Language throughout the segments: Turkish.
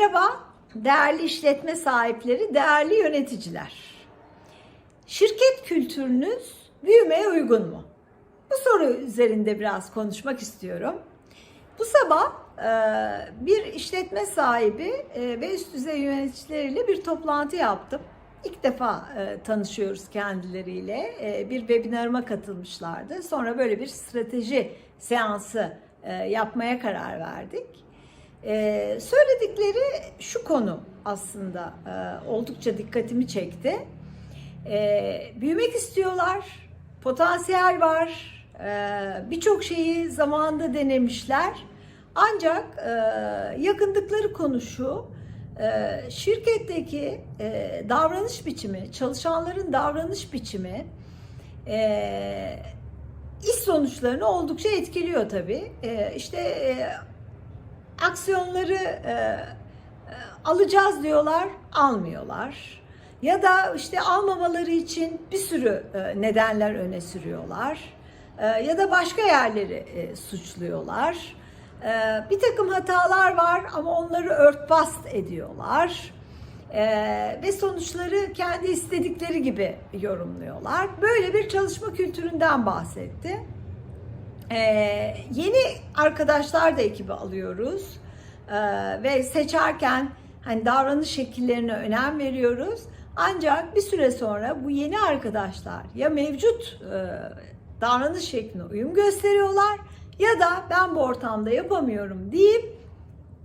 Merhaba değerli işletme sahipleri, değerli yöneticiler. Şirket kültürünüz büyümeye uygun mu? Bu soru üzerinde biraz konuşmak istiyorum. Bu sabah e, bir işletme sahibi e, ve üst düzey yöneticileriyle bir toplantı yaptım. İlk defa e, tanışıyoruz kendileriyle. Bir webinarıma katılmışlardı. Sonra böyle bir strateji seansı yapmaya karar verdik. Ee, söyledikleri şu konu aslında e, oldukça dikkatimi çekti. Ee, büyümek istiyorlar, potansiyel var, ee, birçok şeyi zamanında denemişler. Ancak e, yakındıkları konu şu, e, şirketteki e, davranış biçimi, çalışanların davranış biçimi e, iş sonuçlarını oldukça etkiliyor tabii. E, işte e, aksiyonları e, e, alacağız diyorlar, almıyorlar. Ya da işte almamaları için bir sürü e, nedenler öne sürüyorlar. E, ya da başka yerleri suçluyorlar. Bir takım hatalar var ama onları örtbas ediyorlar. Ve sonuçları kendi istedikleri gibi yorumluyorlar. Böyle bir çalışma kültüründen bahsetti. Ee, yeni arkadaşlar da ekibe alıyoruz Ee, ve seçerken hani davranış şekillerine önem veriyoruz. Ancak bir süre sonra bu yeni arkadaşlar ya mevcut e, davranış şekline uyum gösteriyorlar ya da ben bu ortamda yapamıyorum deyip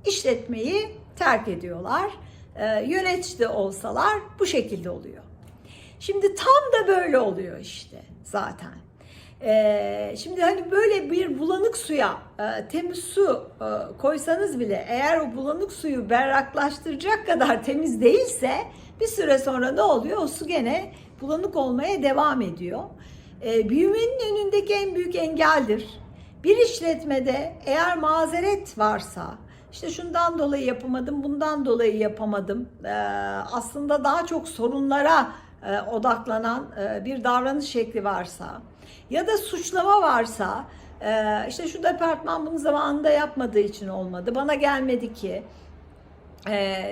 işletmeyi terk ediyorlar. Ee, yönetici de olsalar bu şekilde oluyor. Şimdi tam da böyle oluyor işte zaten. Ee, şimdi hani böyle bir bulanık suya e, temiz su e, koysanız bile eğer o bulanık suyu berraklaştıracak kadar temiz değilse bir süre sonra ne oluyor? O su gene bulanık olmaya devam ediyor. E, büyümenin önündeki en büyük engeldir. Bir işletmede eğer mazeret varsa, işte şundan dolayı yapamadım, bundan dolayı yapamadım. Ee, aslında daha çok sorunlara e, odaklanan e, bir davranış şekli varsa ya da suçlama varsa e, işte şu departman bunu zamanında yapmadığı için olmadı, bana gelmedi ki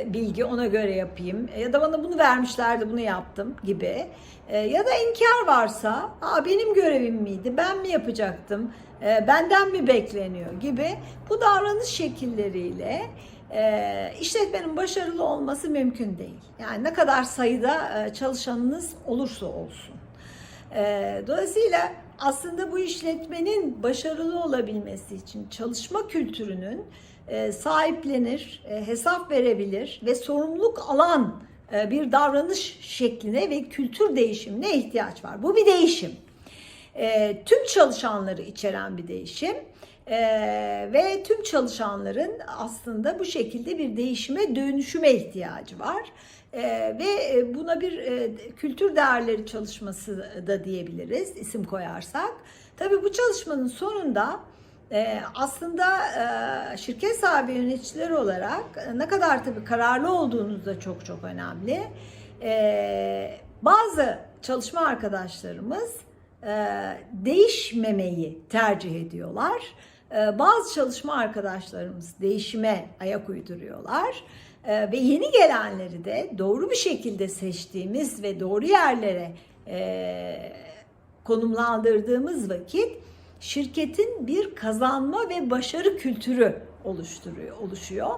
bilgi ona göre yapayım ya da bana bunu vermişlerdi bunu yaptım gibi ya da inkar varsa Aa, benim görevim miydi ben mi yapacaktım benden mi bekleniyor? gibi bu davranış şekilleriyle e, işletmenin başarılı olması mümkün değil. Yani ne kadar sayıda e, çalışanınız olursa olsun. E, dolayısıyla aslında bu işletmenin başarılı olabilmesi için çalışma kültürünün e, sahiplenir, e, hesap verebilir ve sorumluluk alan e, bir davranış şekline ve kültür değişimine ihtiyaç var. Bu bir değişim. E, tüm çalışanları içeren bir değişim. Ee, ve tüm çalışanların aslında bu şekilde bir değişime, dönüşüme ihtiyacı var. Ee, ve buna bir e, kültür değerleri çalışması da diyebiliriz isim koyarsak. Tabii bu çalışmanın sonunda e, aslında e, şirket sahibi yöneticileri olarak e, ne kadar tabii kararlı olduğunuz da çok çok önemli. E, bazı çalışma arkadaşlarımız e, değişmemeyi tercih ediyorlar. E, bazı çalışma arkadaşlarımız değişime ayak uyduruyorlar. E, ve yeni gelenleri de doğru bir şekilde seçtiğimiz ve doğru yerlere e, konumlandırdığımız vakit şirketin bir kazanma ve başarı kültürü oluşturuyor, oluşuyor.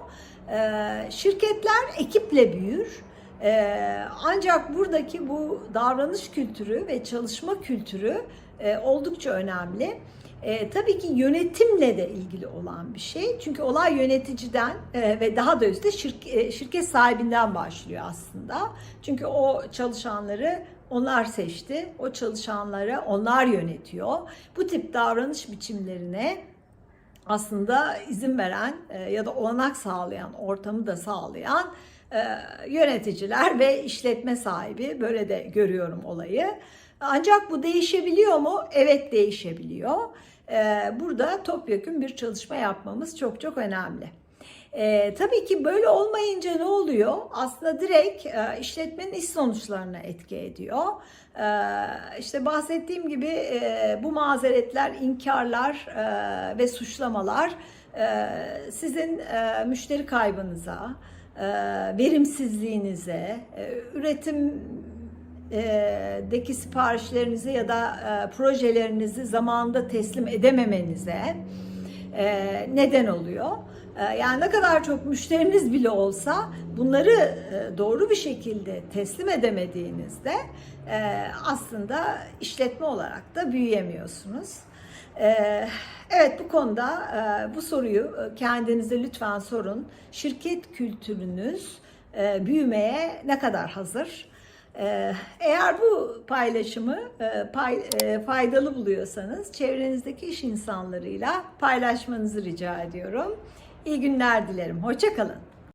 Şirketler ekiple büyür. Ee, ancak buradaki bu davranış kültürü ve çalışma kültürü e, oldukça önemli. E, tabii ki yönetimle de ilgili olan bir şey. Çünkü olay yöneticiden e, ve daha da üstte şirk, şirket sahibinden başlıyor aslında. Çünkü o çalışanları onlar seçti. O çalışanları onlar yönetiyor. Bu tip davranış biçimlerine aslında izin veren ya da olanak sağlayan, ortamı da sağlayan yöneticiler ve işletme sahibi böyle de görüyorum olayı. Ancak bu değişebiliyor mu? Evet değişebiliyor. E, burada topyekun bir çalışma yapmamız çok çok önemli. E, tabii ki böyle olmayınca ne oluyor? Aslında direkt e, işletmenin iş sonuçlarına etki ediyor. E, işte bahsettiğim gibi e, bu mazeretler, inkarlar e, ve suçlamalar e, sizin e, müşteri kaybınıza, e, verimsizliğinize, e, üretim e, deki siparişlerinizi ya da e, projelerinizi zamanında teslim edememenize e, neden oluyor. E, Yani ne kadar çok müşteriniz bile olsa bunları e, doğru bir şekilde teslim edemediğinizde e, aslında işletme olarak da büyüyemiyorsunuz. E, Evet bu konuda e, bu soruyu e, kendinize lütfen sorun. Şirket kültürünüz e, büyümeye ne kadar hazır? Ee, Eğer bu paylaşımı pay- faydalı buluyorsanız çevrenizdeki iş insanlarıyla paylaşmanızı rica ediyorum. İyi günler dilerim. Hoşçakalın.